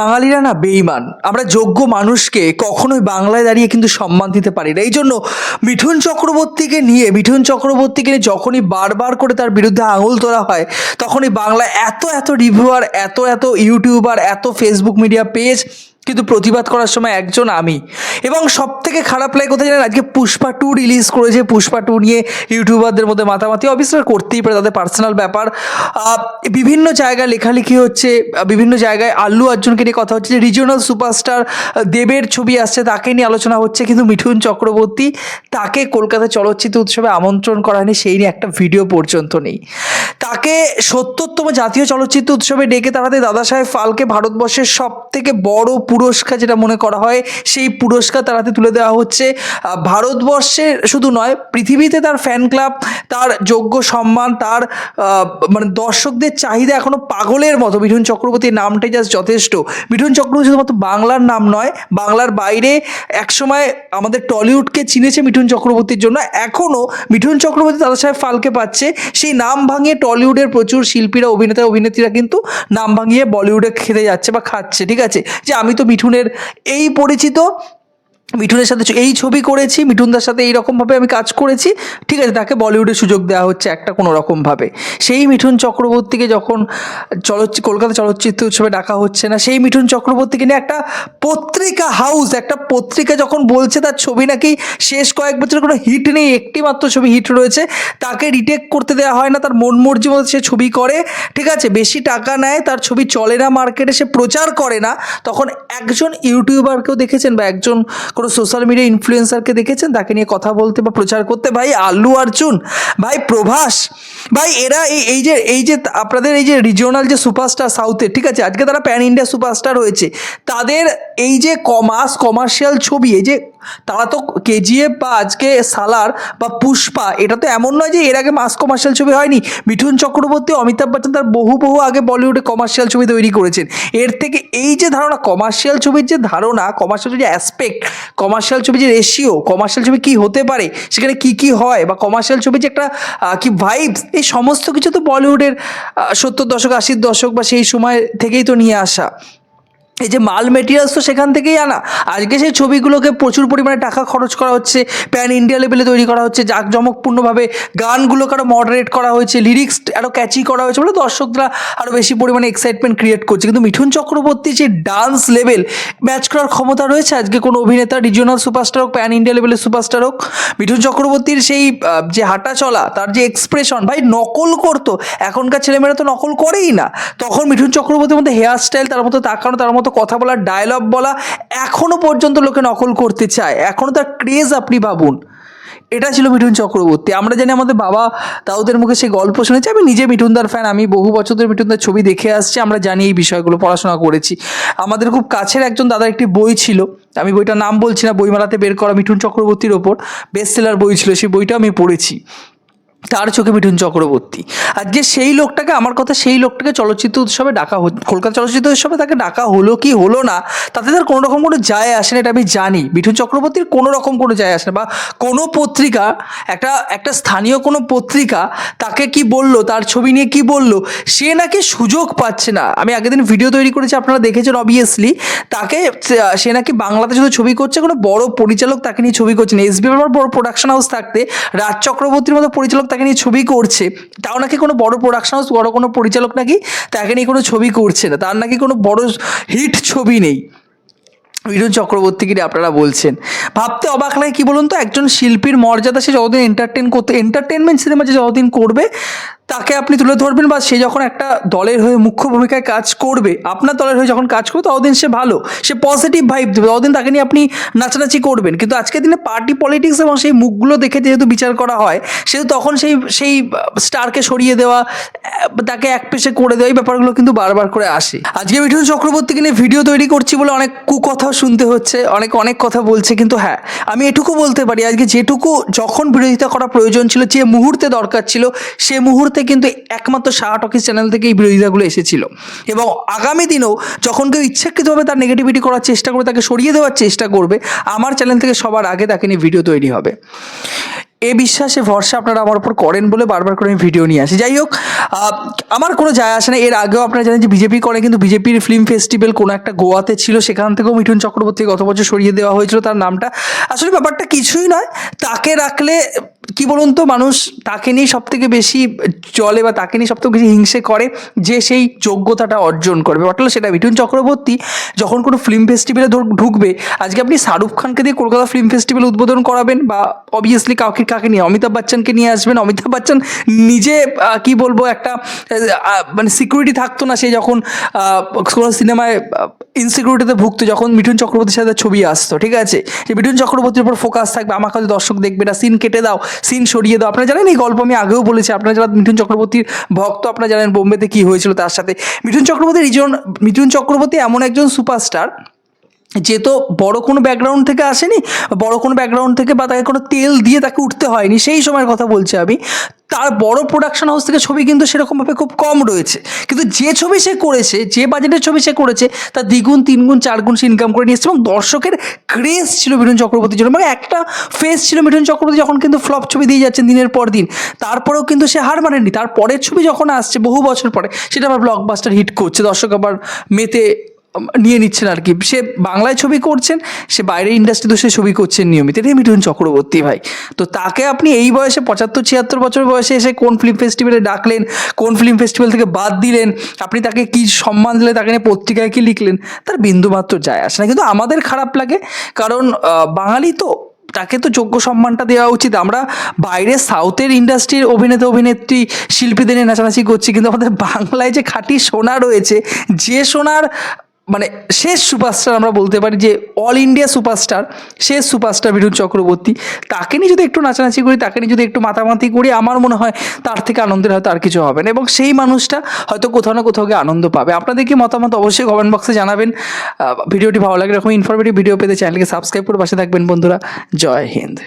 বাঙালিরা না বেইমান আমরা যোগ্য মানুষকে কখনোই বাংলায় দাঁড়িয়ে কিন্তু সম্মান দিতে পারি না। এই জন্য মিঠুন চক্রবর্তীকে নিয়ে, মিঠুন চক্রবর্তীকে নিয়ে যখনই বারবার করে তার বিরুদ্ধে আঙুল তোলা হয়, তখনই বাংলায় এত এত রিভিউয়ার, এত এত ইউটিউবার, এত ফেসবুক মিডিয়া পেজ কিন্তু প্রতিবাদ করার সময় একজন আমি। এবং সব থেকে খারাপ লাগে কোথায় জানেন? আজকে পুষ্পা টু রিলিজ করেছে। পুষ্পা টু নিয়ে ইউটিউবারদের মধ্যে মাতামাতি। অবশ্যই করতেই পারে, তাদের পার্সোনাল ব্যাপার। বিভিন্ন জায়গায় লেখালেখি হচ্ছে বিভিন্ন জায়গায় আল্লু অর্জুনকে নিয়ে কথা হচ্ছে। যে রিজিওনাল সুপারস্টার দেবের ছবি আসছে, তাকে নিয়ে আলোচনা হচ্ছে। কিন্তু মিঠুন চক্রবর্তী তাকে কলকাতা চলচ্চিত্র উৎসবে আমন্ত্রণ করা হয়নি। সেই নিয়ে একটা ভিডিও পর্যন্ত নেই। তাকে সত্তরতম জাতীয় চলচ্চিত্র উৎসবে ডেকে তাড়াতে দাদা সাহেব ফালকে ভারতবর্ষের সব থেকে বড় পুরস্কার যেটা মনে করা হয় সেই পুরস্কার তারাতে তুলে দেওয়া হচ্ছে। আহ, ভারতবর্ষের শুধু নয় পৃথিবীতে তার ফ্যান ক্লাব তার যোগ্য সম্মান তার মানে দর্শকদের চাহিদা এখনও পাগলের মতো। মিঠুন চক্রবর্তীর নামটাই জাস্ট যথেষ্ট। মিঠুন চক্রবর্তী শুধুমাত্র বাংলার নাম নয় বাংলার বাইরে একসময় আমাদের টলিউডকে চিনেছে মিঠুন চক্রবর্তীর জন্য। এখনও মিঠুন চক্রবর্তী দাদা সাহেব ফালকে পাচ্ছে। সেই নাম ভাঙিয়ে টলিউডের প্রচুর শিল্পীরা, অভিনেতা, অভিনেত্রীরা কিন্তু নাম ভাঙিয়ে বলিউডে খেতে যাচ্ছে বা খাচ্ছে, ঠিক আছে? যে আমি তো মিঠুনের এই পরিচিত মিঠুনের সাথে এই ছবি করেছি, মিঠুনদার সাথে এইরকমভাবে আমি কাজ করেছি। ঠিক আছে, তাকে বলিউডে সুযোগ দেওয়া হচ্ছে একটা কোনো রকমভাবে। সেই মিঠুন চক্রবর্তীকে যখন চলচ্চিত্র কলকাতা চলচ্চিত্র উৎসবে ডাকা হচ্ছে না, সেই মিঠুন চক্রবর্তীকে নিয়ে একটা পত্রিকা হাউস, একটা পত্রিকা যখন বলছে তার ছবি নাকি শেষ কয়েক বছরের কোনো হিট নেই একটি মাত্র ছবি হিট রয়েছে, তাকে রিটেক করতে দেওয়া হয় না, তার মন মর্জি মতো সে ছবি করে। ঠিক আছে, বেশি টাকা নেয়, তার ছবি চলে না মার্কেটে সে প্রচার করে না। তখন একজন ইউটিউবারকেও দেখেছেন বা একজন কোনো সোশ্যাল মিডিয়া ইনফ্লুয়েন্সারকে দেখেছেন? তাকে নিয়ে কথা বলতে বা প্রচার করতে। ভাই, আল্লু অর্জুন, ভাই প্রভাস, ভাই এরা এই এই যে এই যে আপনাদের এই যে রিজিওনাল যে সুপারস্টার সাউথের ঠিক আছে? আজকে তারা প্যান ইন্ডিয়া সুপারস্টার হয়েছে। তাদের এই যে কমার্স কমার্শিয়াল ছবি, এই যে তারা তো কেজিএফ বা আজকে সালার বা পুষ্পা, এটা তো এমন নয় যে এর আগে মাস কমার্শিয়াল ছবি হয়নি। মিঠুন চক্রবর্তী, অমিতাভ বচ্চন তার বহু বহু আগে বলিউডে কমার্শিয়াল ছবি তৈরি করেছেন। এর থেকে এই যে ধারণা কমার্শিয়াল ছবির যে ধারণা কমার্শিয়াল ছবির যে অ্যাসপেক্ট কমার্শিয়াল ছবি যে রেশিও কমার্শিয়াল ছবি কি হতে পারে, সেখানে কি কি হয় বা কমার্শিয়াল ছবি যে একটা কি ভাইবস এই সমস্ত কিছু তো বলিউডের সত্তর দশক, আশির দশক বা সেই সময় থেকেই তো নিয়ে আসা। এই যে মাল মেটেরিয়ালস তো সেখান থেকেই আনা। আজকে সেই ছবিগুলোকে প্রচুর পরিমাণে টাকা খরচ করা হচ্ছে। প্যান ইন্ডিয়া লেভেলে তৈরি করা হচ্ছে। জাঁকজমকপূর্ণভাবে গানগুলোকে আরও মডারেট করা হয়েছে। লিরিক্স আরও ক্যাচি করা হয়েছে বলে দর্শকরা আরও বেশি পরিমাণে এক্সাইটমেন্ট ক্রিয়েট করছে। কিন্তু মিঠুন চক্রবর্তী যে ডান্স লেভেল ম্যাচ করার ক্ষমতা রয়েছে আজকে কোনো অভিনেতা রিজিওনাল সুপারস্টার হোক প্যান ইন্ডিয়া লেভেলের সুপারস্টার হোক, মিঠুন চক্রবর্তীর সেই যে হাঁটা চলা, তার যে এক্সপ্রেশন ভাই নকল করতো। এখনকার ছেলেমেয়েরা তো নকল করেই না। তখন মিঠুন চক্রবর্তীর মধ্যে হেয়ার স্টাইল তার মতো তাকানো, তার মতো কথা বলা ডায়লগ বলা এখনও পর্যন্ত লোকে নকল করতে চায়। এখনও তার ক্রেজ আপনি ভাবুন। এটা ছিল মিঠুন চক্রবর্তী। আমরা জানি আমাদের বাবা তাওদের মুখে সেই গল্প শুনেছি। আমি নিজে মিঠুনদার ফ্যান আমি বহু বছর ধরে মিঠুনদার ছবি দেখে আসছি। আমরা জানি এই বিষয়গুলো, পড়াশোনা করেছি। আমাদের খুব কাছের একজন দাদার একটি বই ছিল। আমি বইটার নাম বলছি না, বইমেলাতে বের করা মিঠুন চক্রবর্তীর ওপর। বেস্ট সেলার বই ছিল, সেই বইটা আমি পড়েছি। তার চোখে মিঠুন চক্রবর্তী। আর যে সেই লোকটাকে, আমার কথা সেই লোকটাকে চলচ্চিত্র উৎসবে ডাকা কলকাতা চলচ্চিত্র উৎসবে তাকে ডাকা হলো কি হলো না, তাতে তার কোনো রকম কোনো যায় আসে না, এটা আমি জানি। মিঠুন চক্রবর্তীর কোনো রকম কোনো যায় আসে না, বা কোনো পত্রিকা, একটা একটা স্থানীয় কোনো পত্রিকা তাকে কি বলল, তার ছবি নিয়ে কি বলল, সে নাকি সুযোগ পাচ্ছে না। আমি আগের দিন ভিডিও তৈরি করেছি, আপনারা দেখেছেন অবভিয়াসলি তাকে সে- নাকি বাংলাতে শুধু ছবি করছে, কোনো বড় পরিচালক তাকে নিয়ে ছবি করছে না। এসবি বড় প্রোডাকশন হাউস থাকতে রাজ চক্রবর্তীর মতো পরিচালক তাকে নিয়ে ছবি করছে, তাও নাকি কোনো বড় প্রোডাকশন হাউস বড় কোনো পরিচালক নাকি তাকে নিয়ে কোনো ছবি করছে না, তার নাকি কোনো বড় হিট ছবি নেই। বিরুণ চক্রবর্তীকে আপনারা বলছেন। ভাবতে অবাক লাগে কী বলুন তো, একজন শিল্পীর মর্যাদা সে যতদিন এন্টারটেন করতে এন্টারটেনমেন্ট সিনেমা যে যতদিন করবে তাকে আপনি তুলে ধরবেন বা সে যখন একটা দলের হয়ে মুখ্য ভূমিকায় কাজ করবে, আপনার দলের হয়ে যখন কাজ করবে, ততদিন সে ভালো। সে পজিটিভ ভাইব দেবে, ততদিন তাকে নিয়ে আপনি নাচানাচি করবেন। কিন্তু আজকের দিনে পার্টি পলিটিক্স এবং সেই মুখগুলো দেখে যেহেতু বিচার করা হয়, সেহেতু তখন সেই সেই স্টারকে সরিয়ে দেওয়া তাকে এক পেশে করে দেওয়া, এই ব্যাপারগুলো কিন্তু বারবার করে আসে। আজকে মিঠুন চক্রবর্তীকে নিয়ে ভিডিও তৈরি করছি বলে অনেক কুকথাও শুনতে হচ্ছে, অনেক অনেক কথা বলছে, কিন্তু হ্যাঁ আমি এটুকু বলতে পারি, আজকে যেটুকু যখন বিরোধিতা করা প্রয়োজন ছিল, যে মুহূর্তে দরকার ছিল, সে মুহূর্তে কিন্তু একমাত্র শাহ টকিস চ্যানেল থেকে এই বিরোধিতাগুলো এসেছিল। এবং আগামী দিনেও যখন কেউ ইচ্ছাকৃতভাবে তার নেগেটিভিটি করার চেষ্টা করবে তাকে সরিয়ে দেওয়ার চেষ্টা করবে, আমার চ্যানেল থেকে সবার আগে তাকে নিয়ে ভিডিও তৈরি হবে। এ বিশ্বাসে ভরসা আপনারা আমার উপর করেন বলে বারবার করে আমি ভিডিও নিয়ে আসি। যাই হোক আমার কোনো যায় আসে না। এর আগেও আপনারা জানেন যে বিজেপি করে, কিন্তু বিজেপির ফিল্ম ফেস্টিভ্যাল কোনো একটা গোয়াতে ছিল, সেখান থেকেও মিঠুন চক্রবর্তী গত বছর সরিয়ে দেওয়া হয়েছিল তার নামটা। আসলে ব্যাপারটা কিছুই নয়। তাকে রাখলে কি বলুন তো, মানুষ তাকে নিয়ে সব থেকে বেশি চলে বা তাকে নিয়ে সব থেকে বেশি হিংসে করে যে সেই যোগ্যতাটা অর্জন করবে। হলো সেটা মিঠুন চক্রবর্তী যখন কোনো ফিল্ম ফেস্টিভ্যালে ঢুকবে, আজকে আপনি শাহরুখ খানকে দিয়ে কলকাতা ফিল্ম ফেস্টিভ্যাল উদ্বোধন করাবেন বা অবভিয়াসলি কাউকে, কাকে নিয়ে? অমিতাভ বচ্চনকে নিয়ে আসবেন। অমিতাভ বচ্চন নিজে কি বলব, একটা মানে সিকিউরিটি থাকতো না সে যখন কোনো সিনেমায় ইনসিকিউরিটিতে ভুগতো, যখন মিঠুন চক্রবর্তীর সাথে ছবি আসতো, ঠিক আছে? যে মিঠুন চক্রবর্তীর উপর ফোকাস থাকবে, আমাকে দর্শক দেখবে না সিন কেটে দাও সিন সরিয়ে দাও। আপনারা জানেন এই গল্প আমি আগেও বলেছি, আপনারা যারা মিঠুন চক্রবর্তীর ভক্ত, আপনারা জানেন বোম্বেতে কী হয়েছিল তার সাথে। মিঠুন চক্রবর্তী একজন মিঠুন চক্রবর্তী এমন একজন সুপারস্টার যে তো বড় কোনো ব্যাকগ্রাউন্ড থেকে আসেনি, বড় কোনো ব্যাকগ্রাউন্ড থেকে বা তাকে কোনো তেল দিয়ে তাকে উঠতে হয়নি, সেই সময়ের কথা বলছি আমি, তার বড় প্রোডাকশন হাউস থেকে ছবি কিন্তু সেরকমভাবে খুব কম রয়েছে। কিন্তু যে ছবি সে করেছে, যে বাজেটের ছবি সে করেছে, তার দ্বিগুণ, তিনগুণ, চারগুণ সে ইনকাম করে নিয়ে এসেছে এবং দর্শকের ক্রেজ ছিল মিঠুন চক্রবর্তীর জন্য। মানে একটা ফেস ছিল মিঠুন চক্রবর্তী যখন কিন্তু ফ্লপ ছবি দিয়ে যাচ্ছেন দিনের পর দিন, তারপরেও কিন্তু সে হার মানেনি তার পরের ছবি যখন আসছে বহু বছর পরে, সেটা আবার ব্লকবাস্টার হিট করছে। দর্শক আবার মেতে নিয়ে নিচ্ছেন আর কি। সে বাংলায় ছবি করছেন, সে বাইরের ইন্ডাস্ট্রিতে সে ছবি করছেন নিয়মিত। এটাই মিঠুন চক্রবর্তী ভাই। তো তাকে আপনি এই বয়সে, পঁচাত্তর, ছিয়াত্তর বছর বয়সে এসে কোন ফিল্ম ফেস্টিভ্যালে ডাকলেন, কোন ফিল্ম ফেস্টিভ্যাল থেকে বাদ দিলেন, আপনি তাকে কি সম্মান দিলেন, তাকে নিয়ে পত্রিকায় কি লিখলেন, তার বিন্দুমাত্র যায় আসে না। কিন্তু আমাদের খারাপ লাগে, কারণ বাঙালি তো, তাকে তো যোগ্য সম্মানটা দেওয়া উচিত। আমরা বাইরে সাউথের ইন্ডাস্ট্রির অভিনেতা, অভিনেত্রী, শিল্পীদের নিয়ে নাচানাচি করছি, কিন্তু আমাদের বাংলায় যে খাঁটি সোনা রয়েছে, যে সোনার মানে শেষ সুপারস্টার আমরা বলতে পারি যে অল ইন্ডিয়া সুপারস্টার শেষ সুপারস্টার বিরুদ্ধ চক্রবর্তী। তাকে নিয়ে যদি একটু নাচানাচি করি, তাকে নিয়ে যদি একটু মাতামাতি করি, আমার মনে হয় তার থেকে আনন্দের হয়তো আর কিছু হবে না। এবং সেই মানুষটা হয়তো কোথাও না কোথাও গিয়ে আনন্দ পাবে। আপনাদের কি মতামত অবশ্যই কমেন্ট বক্সে জানাবেন। ভিডিওটি ভালো লাগে এরকম ইনফরমেটিভ ভিডিও পেতে চ্যানেলকে সাবস্ক্রাইব করে পাশে থাকবেন বন্ধুরা। জয় হিন্দ।